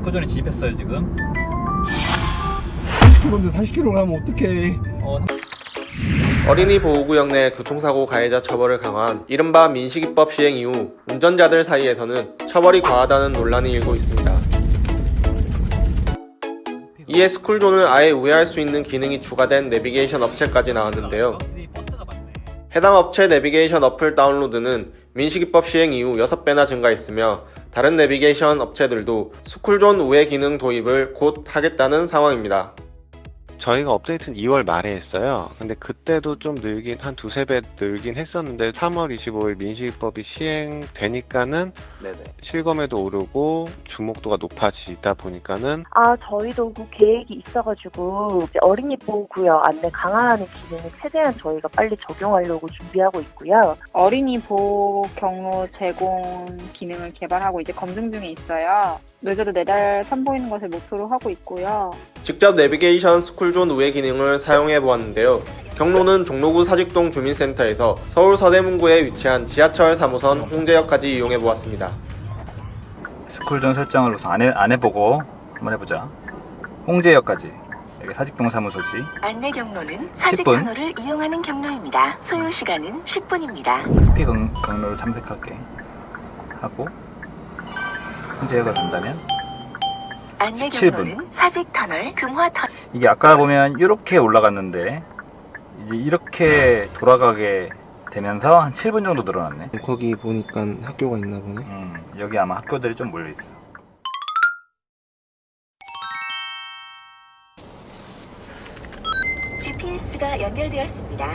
스쿠전이 진입했어요 지금. 40km인데 40km 가면 어떡해. 어, 어린이 보호구역 내 교통사고 가해자 처벌을 강화한 이른바 민식이법 시행 이후 운전자들 사이에서는 처벌이 과하다는 논란이 일고 있습니다. 이에 스쿨존을 아예 우회할 수 있는 기능이 추가된 내비게이션 업체까지 나왔는데요. 해당 업체 내비게이션 어플 다운로드는 민식이법 시행 이후 6배나 증가했으며 다른 내비게이션 업체들도 스쿨존 우회 기능 도입을 곧 하겠다는 상황입니다. 저희가 업데이트는 2월 말에 했어요. 근데 그때도 좀 늘긴, 한 두세 배 늘긴 했었는데, 3월 25일 민식이법이 시행되니까는 네네. 실검에도 오르고 주목도가 높아지다 보니까는 아, 저희도 그 계획이 있어가지고 이제 어린이 보호구역 안내 강화하는 기능을 최대한 저희가 빨리 적용하려고 준비하고 있고요. 어린이 보호 경로 제공 기능을 개발하고 이제 검증 중에 있어요. 늦어도 내달 선보이는 것을 목표로 하고 있고요. 직접 내비게이션 스쿨존 우회 기능을 사용해 보았는데요. 경로는 종로구 사직동 주민센터에서 서울 서대문구에 위치한 지하철 3호선 홍제역까지 이용해 보았습니다. 스쿨존 설정을 우선 안, 해, 안 해보고 한번 해보자. 홍제역까지. 여기 사직동 사무소지. 안내 경로는 10분. 사직 터널을 이용하는 경로입니다. 소요 시간은 10분입니다. 피 경, 경로를 탐색할게. 하고 홍제역을 간다면 안내 17분. 경로는 사직 터널, 금화 터널. 이게 아까 보면 이렇게 올라갔는데 이제 이렇게 돌아가게 되면서 한 7분 정도 늘어났네. 거기 보니까 학교가 있나 보네. 음, 여기 아마 학교들이 좀 몰려 있어. GPS가 연결되었습니다.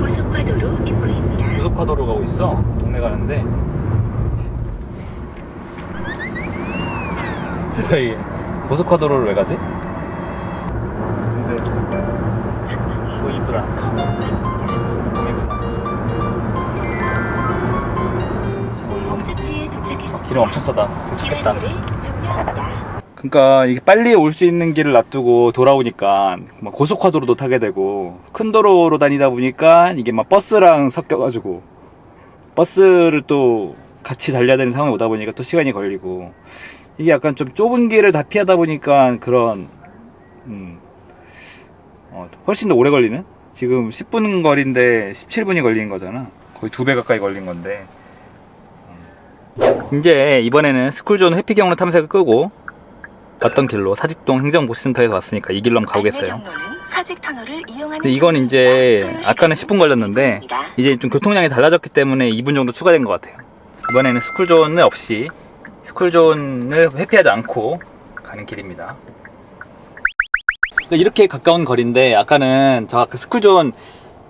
고속화도로 입구입니다. 고속화도로 가고 있어. 동네 가는데. 왜 고속화도로를 왜 가지? 뭐 이쁘다. 어. 기름 엄청 싸다. 도착했다. 그러니까 이게 빨리 올 수 있는 길을 놔두고 돌아오니까 막 고속화도로도 타게 되고 큰 도로로 다니다 보니까 이게 막 버스랑 섞여가지고 버스를 또 같이 달려야 되는 상황이 오다 보니까 또 시간이 걸리고 이게 약간 좀 좁은 길을 다 피하다 보니까 그런 음 어, 훨씬 더 오래 걸리는 지금 10분 거리인데 17분이 걸리는 거잖아 거의 두 배 가까이 걸린 건데 음. 이제 이번에는 스쿨존 회피 경로 탐색을 끄고 왔던 길로 사직동 행정복지센터에서 왔으니까 이 길로 한번 가보겠어요. 근데 이건. 이제 아까는 시간은 10분 걸렸는데 12분입니다. 이제 좀 교통량이 달라졌기 때문에 2분 정도 추가된 것 같아요. 이번에는 스쿨존을 없이 스쿨존을 회피하지 않고 가는 길입니다. 그러니까 이렇게 가까운 거리인데 아까는 저 그 스쿨존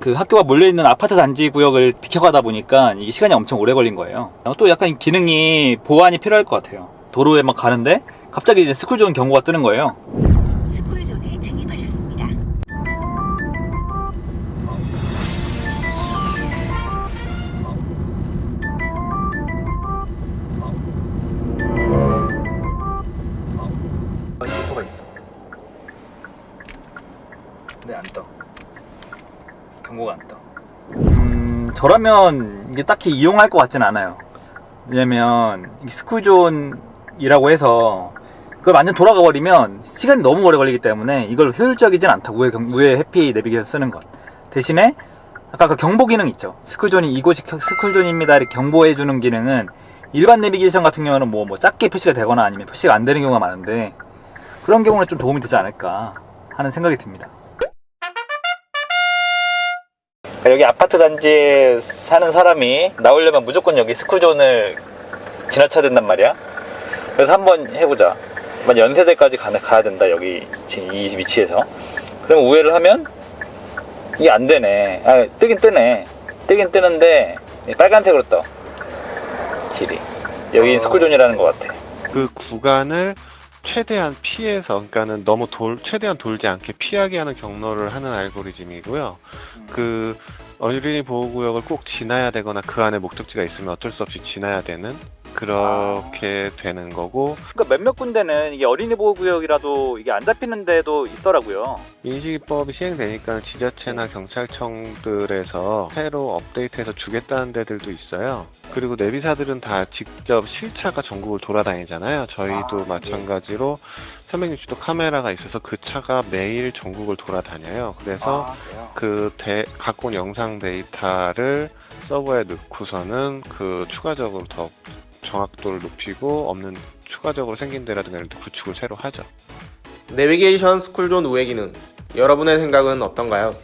그 학교가 몰려있는 아파트 단지 구역을 비켜가다 보니까 이게 시간이 엄청 오래 걸린 거예요. 또 약간 기능이 보완이 필요할 것 같아요. 도로에 막 가는데 갑자기 이제 스쿨존 경고가 뜨는 거예요. 경고가 안 떠. 음, 저라면 이게 딱히 이용할 것 같진 않아요. 왜냐면, 이 스쿨존이라고 해서, 그걸 완전 돌아가 버리면 시간이 너무 오래 걸리기 때문에 이걸 효율적이진 않다. 우회, 경- 우회 해피 내비게이션 쓰는 것. 대신에, 아까 그 경보 기능 있죠. 스쿨존이 이곳이 겨- 스쿨존입니다. 이렇게 경보해 주는 기능은 일반 내비게이션 같은 경우는 뭐, 뭐 작게 표시가 되거나 아니면 표시가 안 되는 경우가 많은데 그런 경우는 좀 도움이 되지 않을까 하는 생각이 듭니다. 여기 아파트 단지에 사는 사람이 나오려면 무조건 여기 스쿨존을 지나쳐야 된단 말이야. 그래서 한번 해보자. 만 연세대까지 가, 가야 된다 여기 지금 이 위치에서. 그럼 우회를 하면 이게 안 되네. 아 뜨긴 뜨네. 뜨긴 뜨는데 빨간색으로 떠. 길이. 여기 어. 스쿨존이라는 것 같아. 그 구간을 최대한 피해서, 그러니까는 너무 돌, 최대한 돌지 않게 피하게 하는 경로를 하는 알고리즘이고요. 그 어린이 보호구역을 꼭 지나야 되거나 그 안에 목적지가 있으면 어쩔 수 없이 지나야 되는 그렇게 되는 거고 그러니까 몇몇 군데는 이게 어린이 보호 구역이라도 이게 안 잡히는 데도 있더라고요. 민식이법이 시행되니까 지자체나 경찰청들에서 새로 업데이트해서 주겠다는 데들도 있어요. 그리고 내비사들은 다 직접 실차가 전국을 돌아다니잖아요. 저희도 아, 네. 마찬가지로 360도 카메라가 있어서 그 차가 매일 전국을 돌아다녀요. 그래서 아? 그 대, 갖고 온 영상 데이터를 서버에 넣고서는 그 추가적으로 더 정확도를 높이고 없는 추가적으로 생긴 데라든가 이런 데 구축을 새로 하죠. 내비게이션 스쿨존 우회 기능 여러분의 생각은 어떤가요?